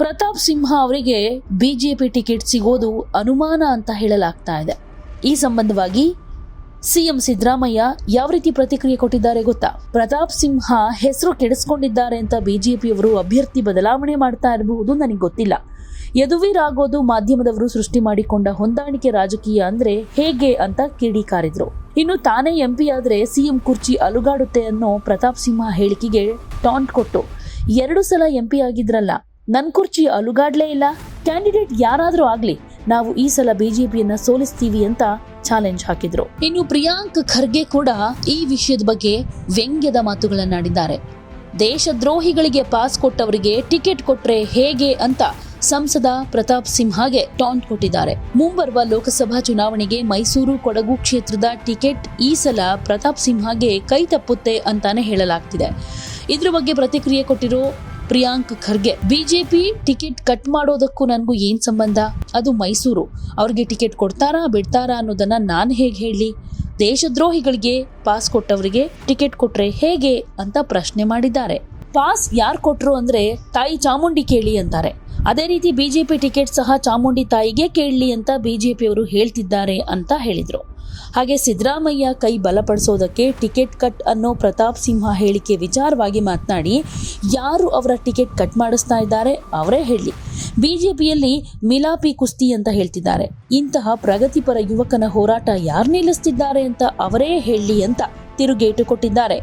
ಪ್ರತಾಪ್ ಸಿಂಹ ಅವರಿಗೆ BJP ticket ಸಿಗೋದು ಅನುಮಾನ ಅಂತ ಹೇಳಲಾಗ್ತಾ ಇದೆ. ಈ ಸಂಬಂಧವಾಗಿ ಸಿಎಂ ಸಿದ್ದರಾಮಯ್ಯ ಯಾವ ರೀತಿ ಪ್ರತಿಕ್ರಿಯೆ ಕೊಟ್ಟಿದ್ದಾರೆ ಗೊತ್ತಾ? ಪ್ರತಾಪ್ ಸಿಂಹ ಹೆಸರು ಕೆಡಿಸ್ಕೊಂಡಿದ್ದಾರೆ ಅಂತ ಬಿಜೆಪಿಯವರು ಅಭ್ಯರ್ಥಿ ಬದಲಾವಣೆ ಮಾಡ್ತಾ ಇರಬಹುದು ನನಗೆ ಗೊತ್ತಿಲ್ಲ. ಯದುವೀರಾಗೋದು ಮಾಧ್ಯಮದವರು ಸೃಷ್ಟಿ ಮಾಡಿಕೊಂಡ ಹೊಂದಾಣಿಕೆ ರಾಜಕೀಯ ಅಂದ್ರೆ ಹೇಗೆ ಅಂತ ಕಿಡಿಕಾರಿದ್ರು ಇನ್ನು ತಾನೇ ಎಂಪಿ ಆದ್ರೆ ಸಿಎಂ ಕುರ್ಚಿ ಅಲುಗಾಡುತ್ತೆ ಅನ್ನೋ ಪ್ರತಾಪ್ ಸಿಂಹ ಹೇಳಿಕೆಗೆ ಟಾಂಟ್ ಕೊಟ್ಟು ಎರಡು ಸಲ ಎಂಪಿ ಆಗಿದ್ರಲ್ಲ ನನ್ ಕುರ್ಚಿ ಅಲುಗಾಡ್ಲೇ ಇಲ್ಲ. ಕ್ಯಾಂಡಿಡೇಟ್ ಯಾರಾದರೂ ಆಗಲಿ, ನಾವು ಈ ಸಲ ಬಿಜೆಪಿಯನ್ನ ಸೋಲಿಸ್ತೀವಿ ಅಂತ ಚಾಲೆಂಜ್ ಹಾಕಿದ್ರು. ಇನ್ನು ಪ್ರಿಯಾಂಕ್ ಖರ್ಗೆ ಕೂಡ ಈ ವಿಷಯದ ಬಗ್ಗೆ ವ್ಯಂಗ್ಯದ ಮಾತುಗಳನ್ನಾಡಿದ್ದಾರೆ. ದೇಶದ್ರೋಹಿಗಳಿಗೆ ಪಾಸ್ ಕೊಟ್ಟವರಿಗೆ ಟಿಕೆಟ್ ಕೊಟ್ರೆ ಹೇಗೆ ಅಂತ ಸಂಸದ ಪ್ರತಾಪ್ ಸಿಂಹಗೆ ಟಾಂಟ್ ಕೊಟ್ಟಿದ್ದಾರೆ. ಮುಂಬರುವ ಲೋಕಸಭಾ ಚುನಾವಣೆಗೆ ಮೈಸೂರು ಕೊಡಗು ಕ್ಷೇತ್ರದ ಟಿಕೆಟ್ ಈ ಸಲ ಪ್ರತಾಪ್ ಸಿಂಹಗೆ ಕೈ ತಪ್ಪುತ್ತೆ ಅಂತಾನೆ ಹೇಳಲಾಗ್ತಿದೆ. ಇದ್ರ ಬಗ್ಗೆ ಪ್ರತಿಕ್ರಿಯೆ ಕೊಟ್ಟಿರೋ Priyank Kharge. BJP ticket cut ಮಾಡೋದಕ್ಕೂ ನನಗೂ ಏನ್ ಸಂಬಂಧ? ಅದು ಮೈಸೂರು. ಅವ್ರಿಗೆ ಟಿಕೆಟ್ ಕೊಡ್ತಾರಾ, ಬಿಡ್ತಾರಾ ಅನ್ನೋದನ್ನ ನಾನು ಹೇಗೆ ಹೇಳಿ? ದೇಶದ್ರೋಹಿಗಳಿಗೆ ಪಾಸ್ ಕೊಟ್ಟವರಿಗೆ ಟಿಕೆಟ್ ಕೊಟ್ರೆ ಹೇಗೆ ಅಂತ ಪ್ರಶ್ನೆ ಮಾಡಿದ್ದಾರೆ. ಪಾಸ್ ಯಾರು ಕೊಟ್ರು ಅಂದ್ರೆ ತಾಯಿ ಚಾಮುಂಡಿ ಕೇಳಿ ಅಂತಾರೆ. ಅದೇ ರೀತಿ ಬಿಜೆಪಿ ಟಿಕೆಟ್ ಸಹ ಚಾಮುಂಡಿ ತಾಯಿಗೆ ಕೇಳಲಿ ಅಂತ ಬಿಜೆಪಿಯವರು ಹೇಳ್ತಿದ್ದಾರೆ ಅಂತ ಹೇಳಿದ್ರು. ಹಾಗೆ ಸಿದ್ದರಾಮಯ್ಯ ಕೈ ಬಲಪಡಿಸೋದಕ್ಕೆ ಟಿಕೆಟ್ ಕಟ್ ಅನ್ನೋ ಪ್ರತಾಪ್ ಸಿಂಹ ಹೇಳಿಕೆ ವಿಚಾರವಾಗಿ ಮಾತನಾಡಿ, ಯಾರು ಅವರ ಟಿಕೆಟ್ ಕಟ್ ಮಾಡಿಸ್ತಾ ಇದ್ದಾರೆ ಅವರೇ ಹೇಳಿ. ಬಿಜೆಪಿಯಲ್ಲಿ ಮಿಲಾಪಿ ಕುಸ್ತಿ ಅಂತ ಹೇಳ್ತಿದ್ದಾರೆ. ಇಂತಹ ಪ್ರಗತಿಪರ ಯುವಕನ ಹೋರಾಟ ಯಾರು ನಿಲ್ಲಿಸ್ತಿದ್ದಾರೆ ಅಂತ ಅವರೇ ಹೇಳಿ ಅಂತ ತಿರುಗೇಟು ಕೊಟ್ಟಿದ್ದಾರೆ.